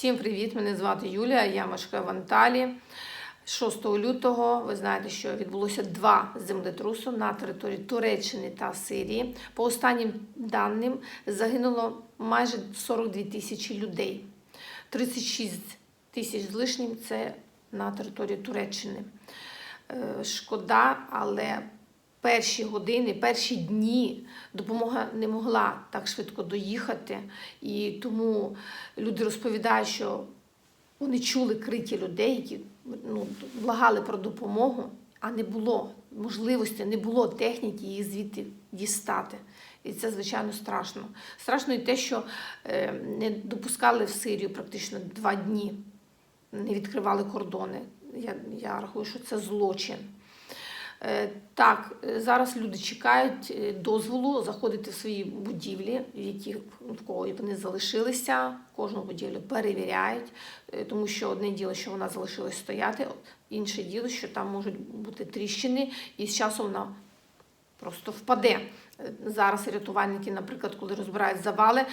Всім привіт! Мене звати Юлія, я мешкаю в Анталії. 6 лютого ви знаєте, що відбулося два землетруси на території Туреччини та Сирії. По останнім даним загинуло майже 42 тисячі людей. 36 тисяч з лишнім це на території Туреччини. Е, Шкода, але перші години, перші дні допомога не могла так швидко доїхати. І тому люди розповідають, що вони чули крики людей, які ну, благали про допомогу, а не було можливості, не було техніки їх звідти дістати. І це, звичайно, страшно. Страшно і те, що е, не допускали в Сирію практично два дні, не відкривали кордони. Я, я рахую, що це злочин. Е, Так, е, зараз люди чекають е, дозволу заходити в свої будівлі, в яких в кого вони залишилися. Кожну будівлю перевіряють, тому що одне діло, що вона залишилась стояти, інше діло, що там можуть бути тріщини, і з часом вона просто впаде. Зараз рятувальники, наприклад, коли розбирають завали,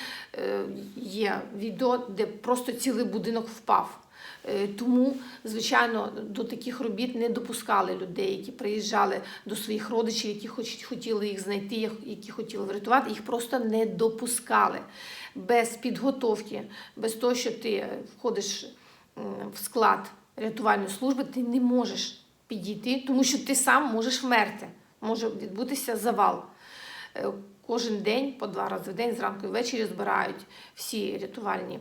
є відео, де просто цілий будинок впав. Е, Тому, звичайно, до таких робіт не допускали людей, які приїжджали до своїх родичів, які хотіли їх знайти, які хотіли врятувати, їх просто не допускали. Без підготовки, без того, що ти входиш в склад рятувальної служби, ти не можеш підійти, тому що ти сам можеш вмерти, може відбутися завал. Е, Кожен день, по два рази в день, зранку і ввечері збирають всі рятувальні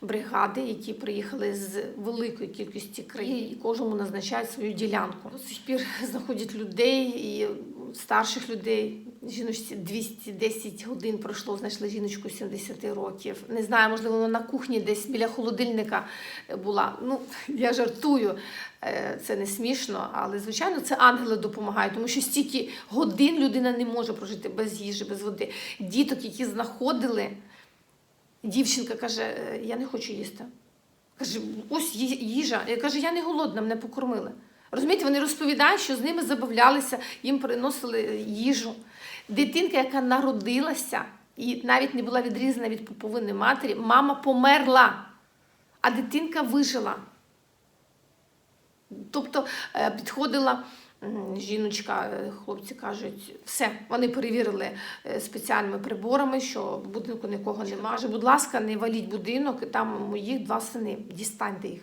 бригади, які приїхали з великої кількості країн, і кожному назначають свою ділянку. До сих пір знаходять людей і старших людей. Жіночці 210 годин пройшло, знайшли жіночку 70 років. Не знаю, можливо, вона на кухні десь біля холодильника була. Ну, я жартую, е, це не смішно, але звичайно це ангели допомагають, тому що стільки годин людина не може прожити без їжі, без води. Діток, які знаходили. Дівчинка каже: «Е, я не хочу їсти. Каже, ось їжа. Я каже, я не голодна, мене покормили. Розумієте, вони розповідають, що з ними забавлялися, їм приносили їжу. Дитинка, яка народилася і навіть не була відрізана від пуповини матері, мама померла, а дитинка вижила. Тобто е, підходила жіночка, е, хлопці кажуть, все, вони перевірили е, спеціальними приборами, що в будинку нікого немає. Будь ласка, не валіть будинок, там моїх два сини, дістаньте їх.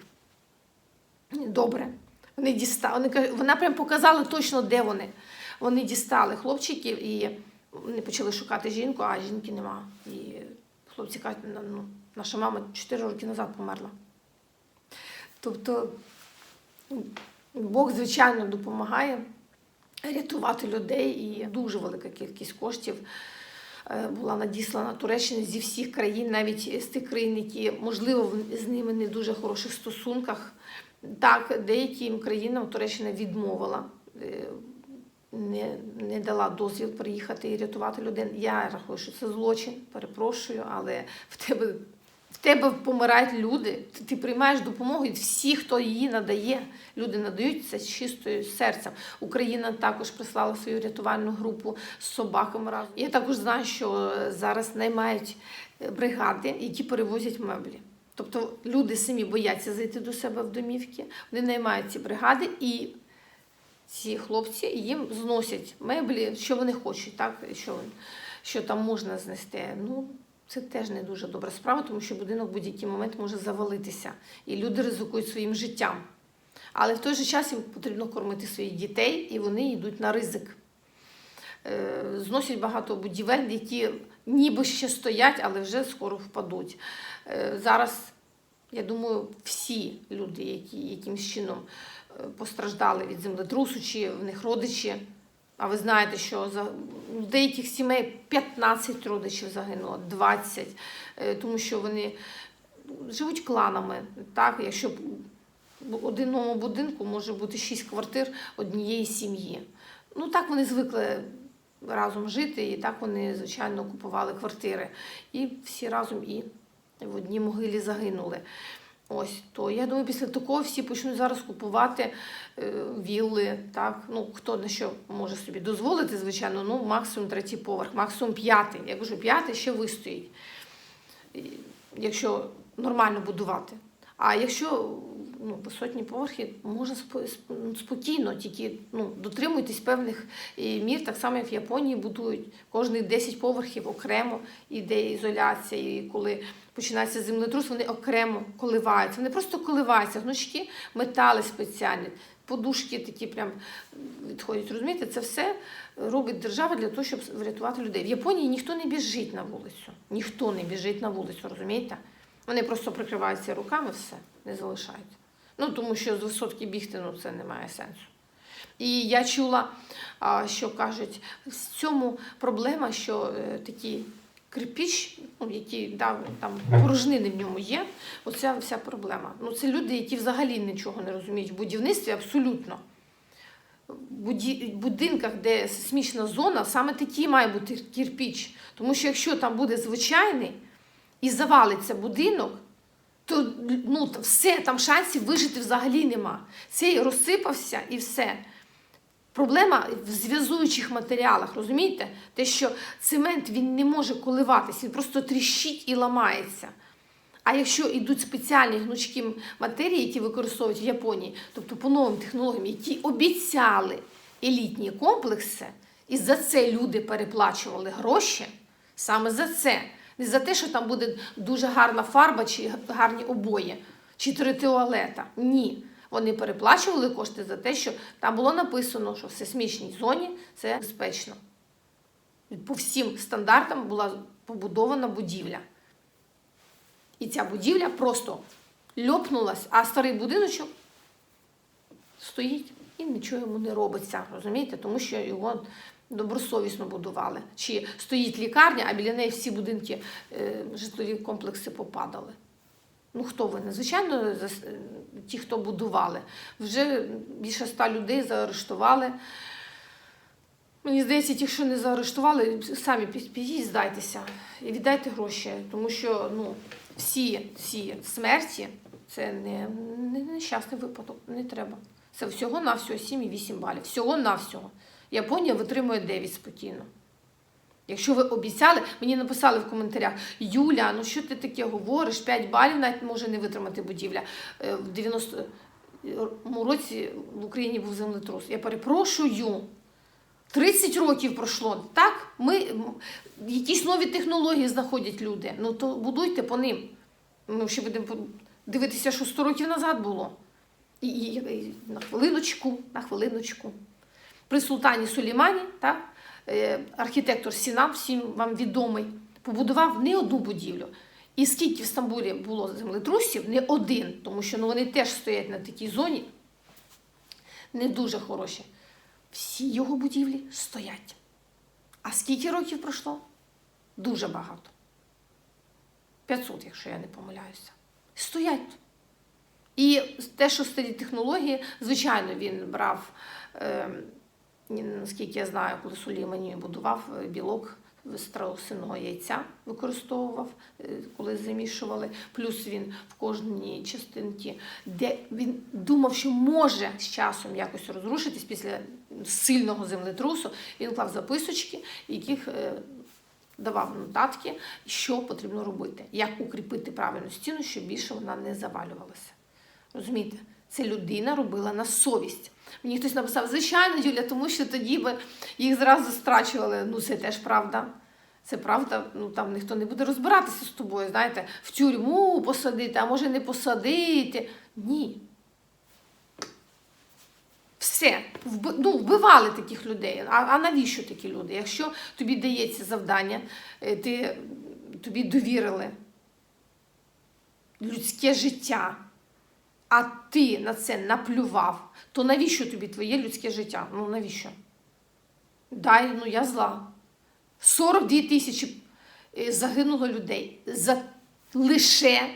Добре. Вони дістали. Вони, вона прям показала точно, де вони. Вони дістали хлопчиків і вони почали шукати жінку, а жінки нема. І хлопці кажуть, ну, наша мама 4 роки назад померла. Тобто Бог, звичайно, допомагає рятувати людей, і дуже велика кількість коштів е, була надіслана Туреччині зі всіх країн, навіть з тих країн, які, можливо, з ними не дуже хороших стосунках. Так, деяким країнам Туреччина відмовила. е, Не, не дала дозвіл приїхати і рятувати людей. Я рахую, що це злочин, перепрошую, але в тебе тебе помирають люди, ти, приймаєш допомогу, і всі, хто її надає, люди надають це з чистою серцем. Україна також прислала свою рятувальну групу з собаками разом. Я також знаю, що зараз наймають е, бригади, які перевозять меблі. Тобто люди самі бояться зайти до себе в домівки, вони наймають ці бригади і ці хлопці їм зносять меблі, що вони хочуть, так? Що, що там можна знести. Ну, це теж не дуже добра справа, тому що будинок в будь-який момент може завалитися, і люди ризикують своїм життям. Але в той же час їм потрібно кормити своїх дітей, і вони йдуть на ризик. Е, Зносять багато будівель, які ніби ще стоять, але вже скоро впадуть. Е, Зараз, я думаю, всі люди, які якимось чином е, постраждали від землетрусу, чи в них родичі. А ви знаєте, що за у деяких сімей 15 родичів загинуло, 20, е, тому що вони живуть кланами. Так? Якщо в одному будинку може бути 6 квартир однієї сім'ї. Ну так вони звикли разом жити, і так вони, звичайно, купували квартири. І всі разом і в одній могилі загинули. Ось то я думаю, після такого всі почнуть зараз купувати е, вілли. Так, ну хто на що може собі дозволити, звичайно, ну максимум третій поверх, максимум п'ятий. Я кажу, п'ятий ще вистоїть. Якщо нормально будувати. А якщо ну, висотні поверхи, можна ну, спокійно, тільки ну, дотримуйтесь певних е, мір, так само як в Японії будують. Кожних 10 поверхів окремо іде ізоляція. І коли починається землетрус, вони окремо коливаються. Вони просто коливаються, гнучки, метали спеціальні, подушки такі прям відходять. Розумієте, це все робить держава для того, щоб врятувати людей. В Японії ніхто не біжить на вулицю. Ніхто не біжить на вулицю, розумієте? Вони просто прикриваються руками, все, не залишають. Ну, тому що з висотки бігти ну, це не має сенсу. І я чула, що кажуть, в цьому проблема, що е, такі кирпіч, ну, які да, там порожнини в ньому є, оця вся проблема. Ну, це люди, які взагалі нічого не розуміють в будівництві абсолютно. В будинках, де сейсмічна зона, саме такий має бути кирпіч. Тому що якщо там буде звичайний і завалиться будинок, то ну, все, там шансів вижити взагалі нема. Цей розсипався і все. Проблема в зв'язуючих матеріалах, розумієте? Те, що цемент він не може коливатись, він просто тріщить і ламається. А якщо йдуть спеціальні гнучкі матерії, які використовують в Японії, тобто по новим технологіям, які обіцяли елітні комплекси, і за це люди переплачували гроші, саме за це. Не за те, що там буде дуже гарна фарба чи гарні обої, чи три туалета. Ні. Вони переплачували кошти за те, що там було написано, що в сейсмічній зоні це безпечно. По всім стандартам була побудована будівля. І ця будівля просто льопнулась, а старий будиночок стоїть і нічого йому не робиться, розумієте? Тому що його добросовісно будували. Чи стоїть лікарня, а біля неї всі будинки, е, житлові комплекси попадали. Ну, хто винен? Звичайно, ті, хто будували. Вже більше ста людей заарештували. Мені здається, ті, що не заарештували, самі пі- підіть, здайтеся і віддайте гроші, тому що ну, всі, всі смерті це не, не нещасний випадок, не треба. Це всього на всього 7,8 балів. Всього на всього. Японія витримує 9 спокійно. Якщо ви обіцяли, мені написали в коментарях: Юля, ну що ти таке говориш? 5 балів навіть може не витримати будівля. Е, В 90-му році в Україні був землетрус. Я перепрошую. 30 років пройшло. Так, ми якісь нові технології знаходять люди. Ну то будуйте по ним. Ми ще будемо дивитися, що 100 років назад було. І, і, і на хвилиночку, на хвилиночку. При султані Сулеймані, так, е, архітектор Сінам, всім вам відомий, побудував не одну будівлю. І скільки в Стамбулі було землетрусів, не один, тому що ну, вони теж стоять на такій зоні, не дуже хороші. Всі його будівлі стоять. А скільки років пройшло? Дуже багато. 500, якщо я не помиляюся. Стоять. І те, що старі технології, звичайно, він брав, е, ні, наскільки я знаю, коли Сулеймані будував е, білок страусиного яйця, використовував, е, коли замішували. Плюс він в кожній частинці, де він думав, що може з часом якось розрушитись після сильного землетрусу, він клав записочки, яких е, давав нотатки, що потрібно робити, як укріпити правильну стіну, щоб більше вона не завалювалася. Розумієте, це людина робила на совість. Мені хтось написав, звичайно, Юля, тому що тоді би їх зразу страчували. Ну, це теж правда. Це правда, ну там ніхто не буде розбиратися з тобою, знаєте, в тюрму посадити, а може не посадити. Ні. Все. Ну, вбивали таких людей. А, а навіщо такі люди? Якщо тобі дається завдання, е, ти, тобі довірили людське життя, а ти на це наплював, то навіщо тобі твоє людське життя? Ну навіщо? Дай, ну я зла. 42 тисячі е, загинуло людей за лише,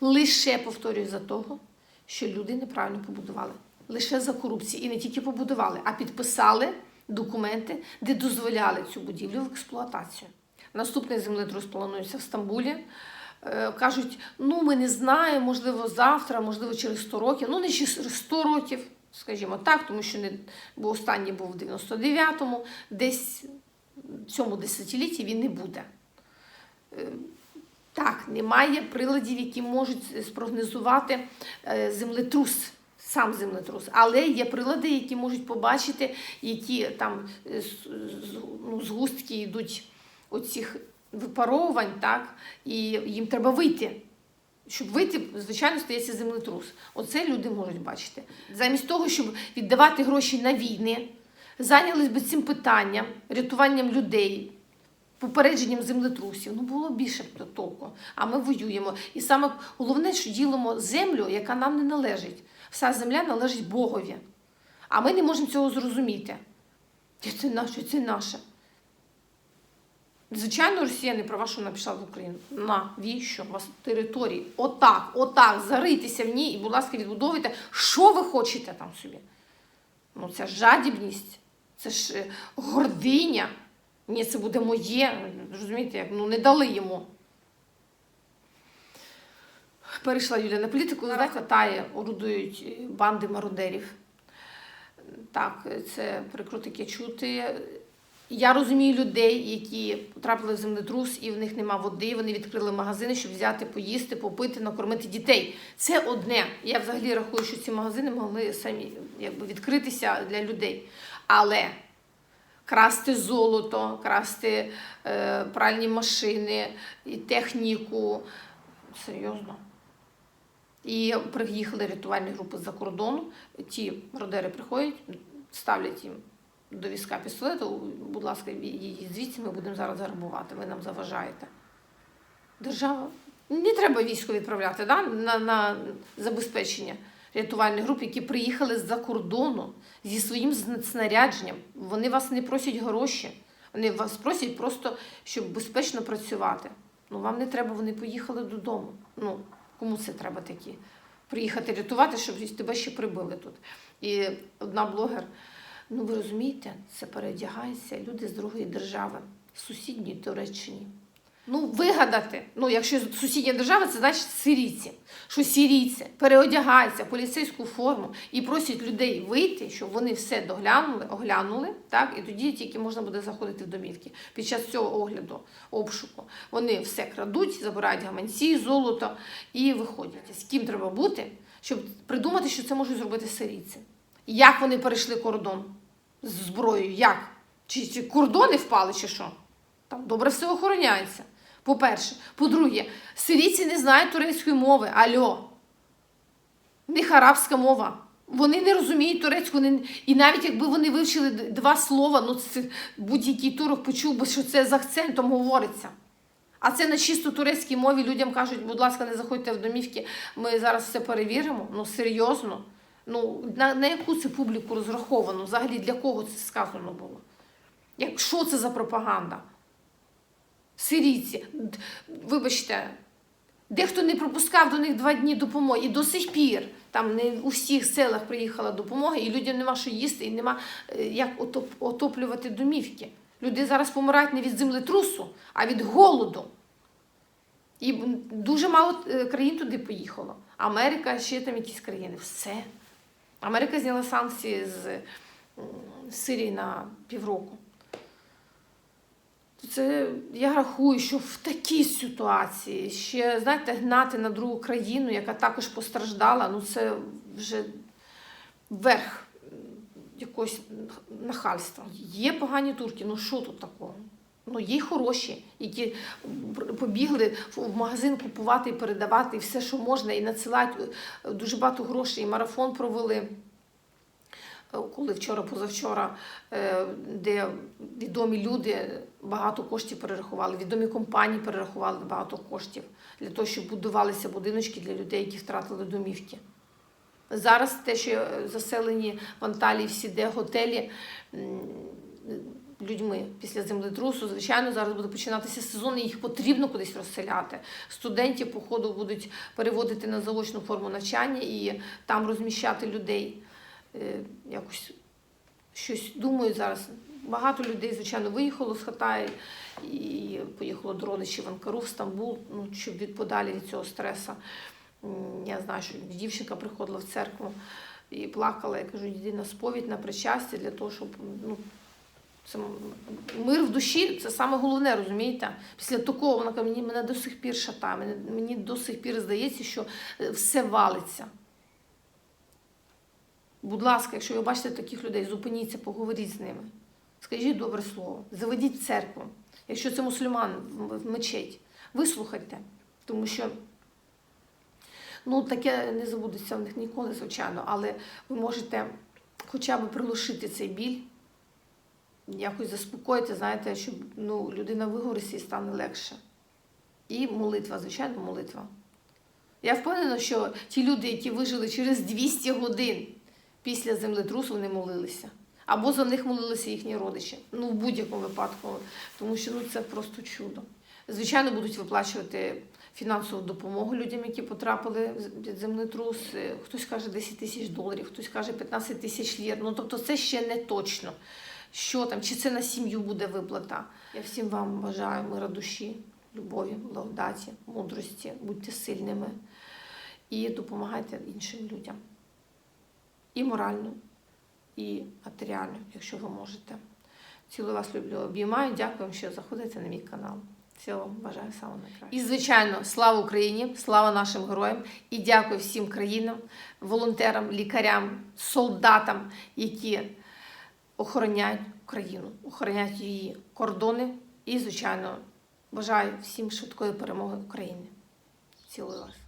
лише повторюю, за того, що люди неправильно побудували. Лише за корупцію. І не тільки побудували, а підписали документи, де дозволяли цю будівлю в експлуатацію. Наступний землетрус планується в Стамбулі. Е, Кажуть, ну ми не знаємо, можливо, завтра, можливо, через 100 років. Ну, не через 100 років, скажімо так, тому що не, бо останній був в 99-му, десь в цьому десятилітті він не буде. Е, Так, немає приладів, які можуть спрогнозувати е, землетрус, сам землетрус. Але є прилади, які можуть побачити, які там ну, згустки йдуть оцих випаровувань, так, і їм треба вийти. Щоб вийти, звичайно, стається землетрус. Оце люди можуть бачити. Замість того, щоб віддавати гроші на війни, зайнялись би цим питанням, рятуванням людей, попередженням землетрусів. Ну було більше б толку. А ми воюємо. І саме головне, що ділимо землю, яка нам не належить. Вся земля належить Богові. А ми не можемо цього зрозуміти. Це наше, це наше. Звичайно, Росія не права, що вона пішла в Україну. Навіщо? У вас території? Отак, отак, зарийтеся в ній і, будь ласка, відбудовуйте, що ви хочете там собі. Ну, це ж жадібність, це ж е, гординя. Ні, це буде моє. Розумієте, як ну не дали йому. Перейшла Юля на політику, зараз хватає, орудують е, банди мародерів. Так, це прикро таке чути. Я розумію людей, які потрапили в землетрус, і в них нема води. Вони відкрили магазини, щоб взяти, поїсти, попити, накормити дітей. Це одне. Я взагалі рахую, що ці магазини могли самі якби, відкритися для людей. Але красти золото, красти е, пральні машини, і техніку. Серйозно. І приїхали рятувальні групи з-за кордону. Ті родери приходять, ставлять їм до візка пістолету, будь ласка, звідси ми будемо зараз грабувати, ви нам заважаєте. Держава. Не треба військо відправляти да? на, на забезпечення рятувальних груп, які приїхали з-за кордону зі своїм снарядженням. Вони вас не просять гроші, вони вас просять просто, щоб безпечно працювати. Ну, вам не треба, вони поїхали додому. Ну, кому це треба такі? Приїхати рятувати, щоб тебе ще прибили тут. І одна блогер, ну ви розумієте, це переодягається люди з другої держави, сусідньої Туреччині. Ну, вигадати. Ну, якщо сусідня держава, це значить сирійці. Що сирійці переодягаються в поліцейську форму і просять людей вийти, щоб вони все доглянули, оглянули, так, і тоді тільки можна буде заходити в домівки. Під час цього огляду, обшуку, вони все крадуть, забирають гаманці, золото і виходять. З ким треба бути, щоб придумати, що це можуть зробити сирійці. Як вони перейшли кордон з зброєю? Як? Чи, чи кордони впали, чи що? Там добре все охороняється. По-перше. По-друге, сирійці не знають турецької мови. Альо. В них арабська мова. Вони не розуміють турецьку. Вони... І навіть якби вони вивчили два слова, ну це будь-який турок почув би, що це з акцентом говориться. А це на чисто турецькій мові людям кажуть, будь ласка, не заходьте в домівки, ми зараз все перевіримо. Ну, серйозно. Ну, на, на яку це публіку розраховано? Взагалі для кого це сказано було? Як, що це за пропаганда? Сирійці, вибачте, дехто не пропускав до них два дні допомоги. І до сих пір там не у всіх селах приїхала допомога, і людям нема що їсти, і нема е, як отоп- отоплювати домівки. Люди зараз помирають не від землетрусу, а від голоду. І дуже мало е, країн туди поїхало. Америка, ще там якісь країни. Все. Америка зняла санкції з Сирії на півроку. Це я рахую, що в такій ситуації ще знаєте, гнати на другу країну, яка також постраждала, ну це вже верх якогось нахальства. Є погані турки, ну що тут такого? Ну, є хороші, які побігли в магазин купувати і передавати і все, що можна, і надсилати е, дуже багато грошей. І марафон провели е, коли вчора, позавчора, е, де відомі люди багато коштів перерахували, відомі компанії перерахували багато коштів для того, щоб будувалися будиночки для людей, які втратили домівки. Зараз те, що заселені в Анталії всі де готелі людьми після землетрусу, звичайно, зараз буде починатися сезон, і їх потрібно кудись розселяти. Студентів, походу, будуть переводити на заочну форму навчання і там розміщати людей. Е, Якось щось думаю зараз. Багато людей, звичайно, виїхало з Хатаї і поїхало до родичів в Анкару, в Стамбул, ну, щоб від подалі від цього стресу. Я знаю, що дівчинка приходила в церкву і плакала. Я кажу, йди на сповідь, на причастя для того, щоб ну, Це мир в душі це саме головне, розумієте? Після такого вона каже, мені мене до сих пір шатає, мені, мені до сих пір здається, що е, все валиться. Будь ласка, якщо ви бачите таких людей, зупиніться, поговоріть з ними. Скажіть добре слово, заведіть церкву. Якщо це мусульман в- мечеть, вислухайте. Тому що ну, таке не забудеться в них ніколи, звичайно, але ви можете хоча б приглушити цей біль, якось заспокоїти, знаєте, щоб ну, людина вигориться і стане легше. І молитва, звичайно, молитва. Я впевнена, що ті люди, які вижили через 200 годин після землетрусу, вони молилися. Або за них молилися їхні родичі. Ну, в будь-якому випадку, тому що ну, це просто чудо. Звичайно, будуть виплачувати фінансову допомогу людям, які потрапили під землетрус. Е, Хтось каже 10 тисяч доларів, хтось каже 15 тисяч лір. Ну тобто це ще не точно. Що там, чи це на сім'ю буде виплата. Я всім вам бажаю мира душі, любові, благодаті, мудрості, будьте сильними і допомагайте іншим людям. І морально, і матеріально, якщо ви можете. Цілую вас люблю, обіймаю. Дякую що заходите на мій канал. Всього бажаю самого найкращого. І, звичайно, слава Україні, слава нашим героям і дякую всім країнам, волонтерам, лікарям, солдатам, які охороняють Україну, охороняють її кордони. І, звичайно, бажаю всім швидкої перемоги України. Цілую вас.